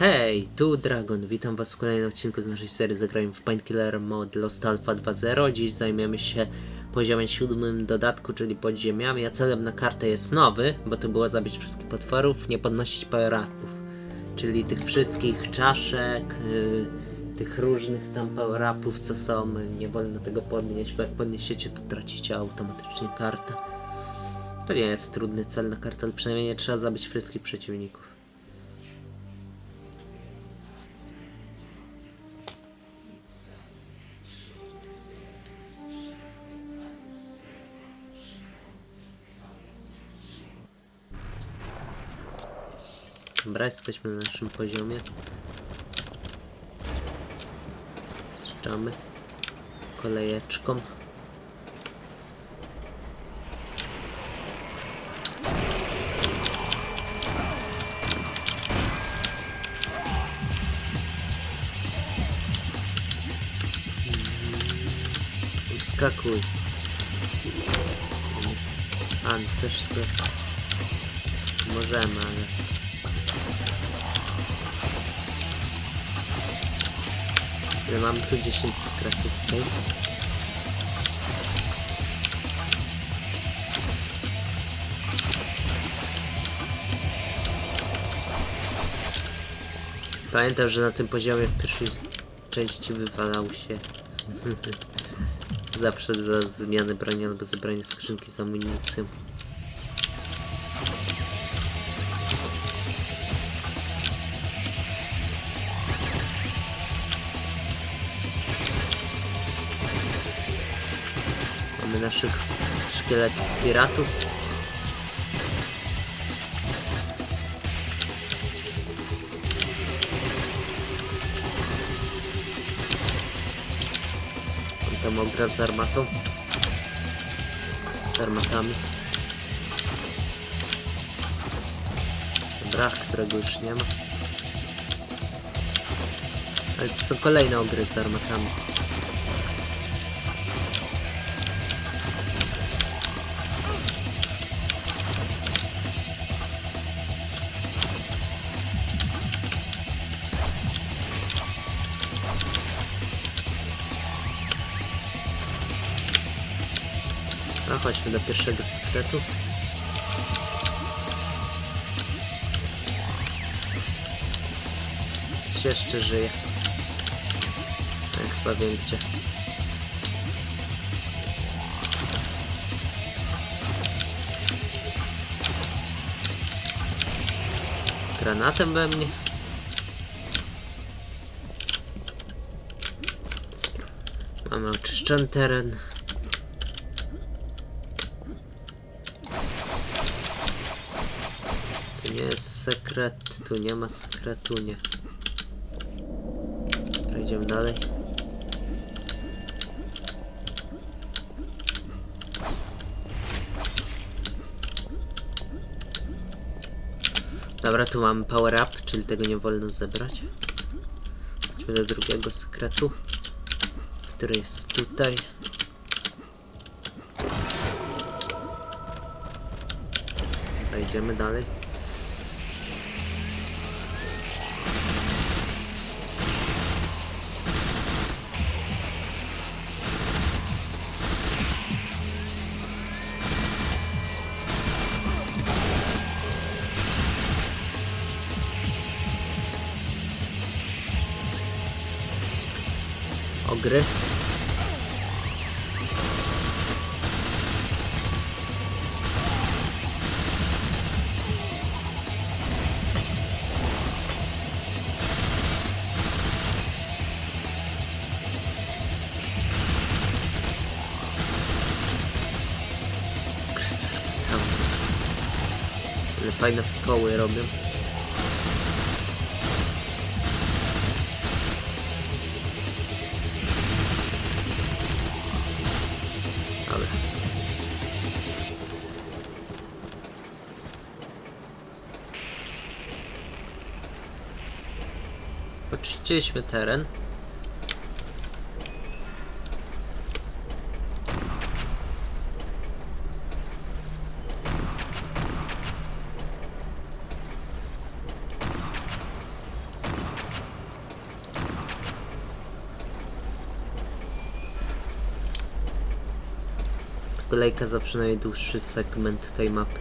Hej, tu Dragon, witam was w kolejnym odcinku z naszej serii Zagrajmy w Painkiller Mod Lost Alpha 2.0 Dziś zajmiemy się poziomem siódmym dodatku, czyli podziemiami, a celem na kartę jest nowy, bo to było zabić wszystkich potworów, nie podnosić power-upów Czyli tych wszystkich czaszek, yy, tych różnych tam power-upów co są, nie wolno tego podnieść, bo jak podniesiecie to tracicie automatycznie kartę. To nie jest trudny cel na kartę, ale przynajmniej nie trzeba zabić wszystkich przeciwników Dobra, jesteśmy na naszym poziomie. Zjeżdżamy kolejeczką. Skakuj. Pancerz to możemy, ale Ale mam tu 10 skratów, okej? Pamiętam, że na tym poziomie w pierwszej części wywalał się zawsze za zmianę broni albo zebranie skrzynki z amunicją. Naszych szkieletów piratów. Tam obraz z armatą. Z armatami. Dobra, którego już nie ma. Ale to są kolejne ogry z armatami. No chodźmy do pierwszego sekretu. Ktoś jeszcze żyje. Ja chyba wiem gdzie. Granatem we mnie. Mamy oczyszczony teren. Tu nie sekret, tu nie ma sekretu, nie. Przejdziemy dalej. Dobra, tu mamy power up, czyli tego nie wolno zebrać. Chodźmy do drugiego sekretu, który jest tutaj. Przejdziemy dalej. Armatami. Ale fajne koły robią. Oczyściliśmy teren. Kolejka zawsze najdłuższy segment tej mapy.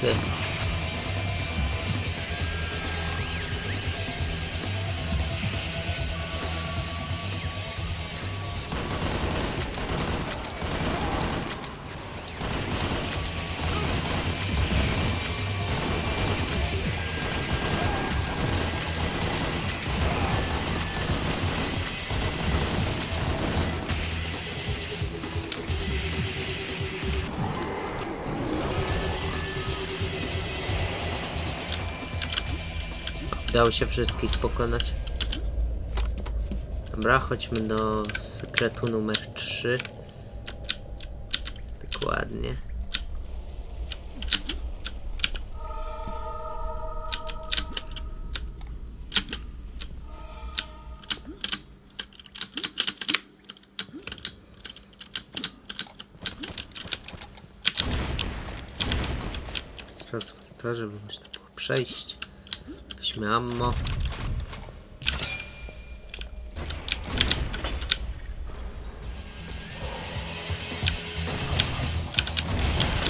Good. Udało się wszystkich pokonać. Dobra, chodźmy do sekretu numer 3. Dokładnie. Teraz to, żeby można było przejść. Ammo.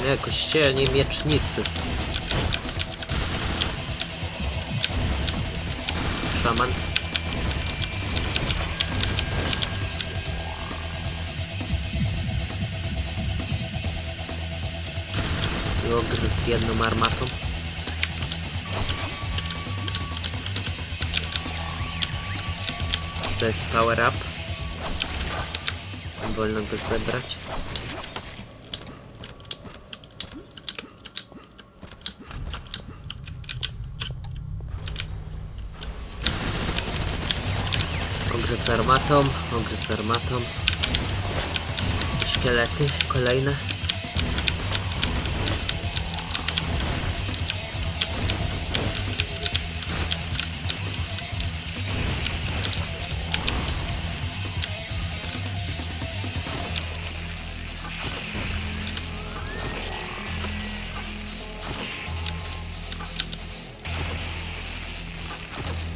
Nie, kościelni miecznicy. Szaman. I ogry z jedną armatą. To jest power up. Wolno go zebrać. Ogry z armatą, ogry z armatą. Szkielety kolejne.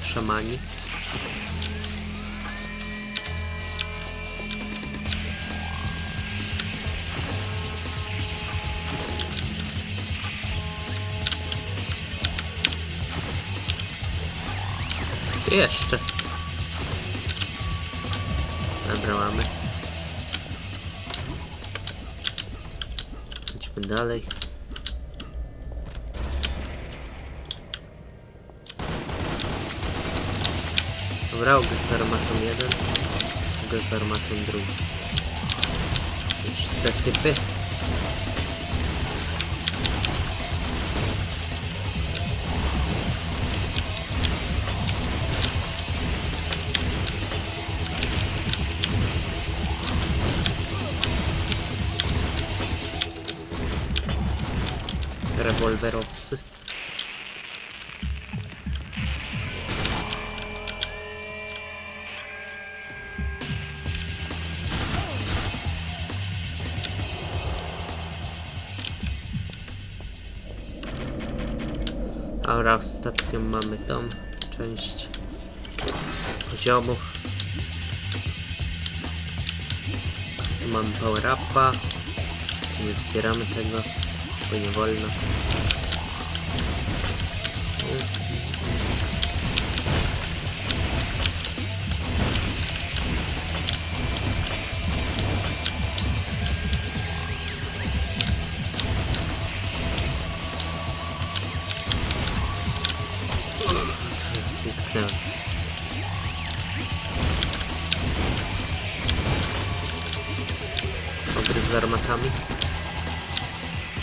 Szamani. Jeszcze. Dobra, mamy. Idźmy dalej. Dobra, ogry z armatą jeden. Ogry z armatą drugi. Już te typy. Dobra, ostatnio mamy tą część poziomu. Tu mamy power upa. Nie zbieramy tego, bo nie wolno. Utknęłem. Ogryz z armatami.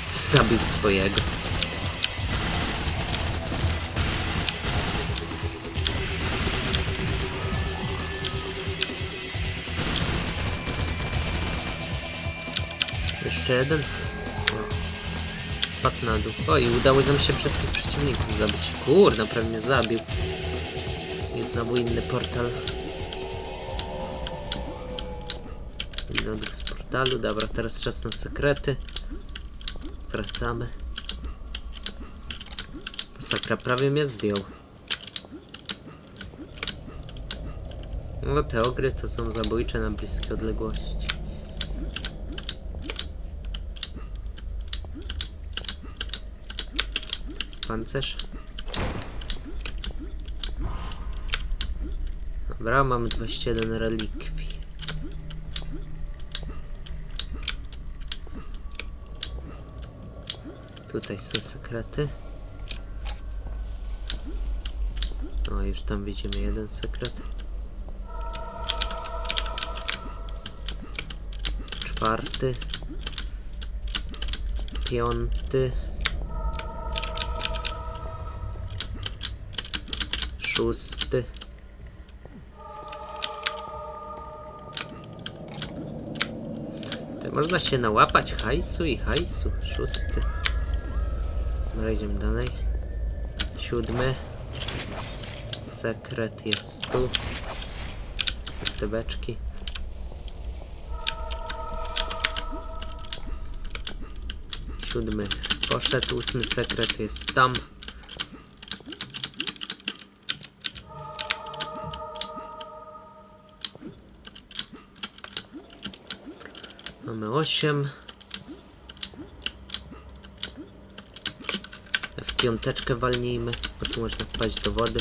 Zabił swojego. Jeszcze jeden. Spadł na dół. O, i udało nam się wszystkich przeciwników zabić. Kurde, prawie mnie zabił. I znowu inny portal. Inny odruch z portalu. Dobra, teraz czas na sekrety. Wracamy. Masakra prawie mnie zdjął. No te ogry to są zabójcze na bliskie odległości. To jest pancerz. Dobra, mamy 21 relikwii. Tutaj są sekrety. No już tam widzimy jeden sekret. Czwarty. Piąty. Szósty. To można się nałapać hajsu i hajsu. Szósty. Dobra, idziemy dalej. Siódmy. Sekret jest tu. Te beczki. Siódmy poszedł, ósmy sekret jest tam. Mamy osiem. W piąteczkę walnijmy, bo tu można wpaść do wody.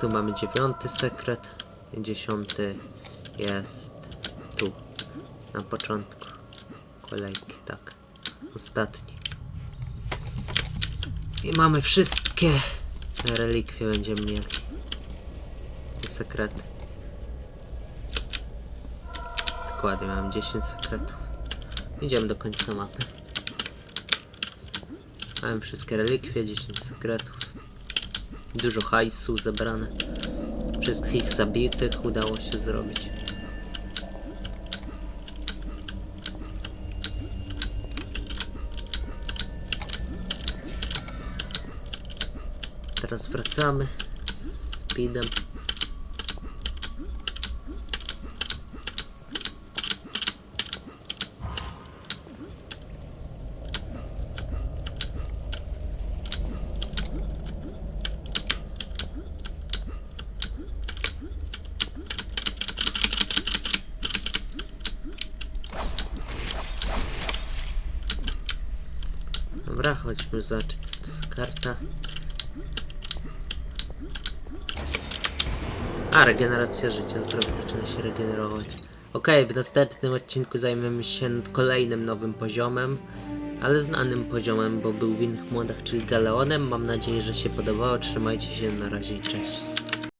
Tu mamy dziewiąty sekret. Dziesiąty jest tu. Na początku kolejki, tak. Ostatni. I mamy wszystkie relikwie będziemy mieli. Sekrety. Dokładnie, mam 10 sekretów. Idziemy do końca mapy. Mamy wszystkie relikwie, 10 sekretów. Dużo hajsu zebrane. Wszystkich zabitych udało się zrobić. Teraz wracamy z speedem. Dobra, chodźmy zobaczyć co to jest karta. A, regeneracja życia, zdrowie zaczyna się regenerować. Okej, w następnym odcinku zajmiemy się kolejnym nowym poziomem, ale znanym poziomem, bo był w innych modach, czyli Galeonem. Mam nadzieję, że się podobało. Trzymajcie się, na razie cześć.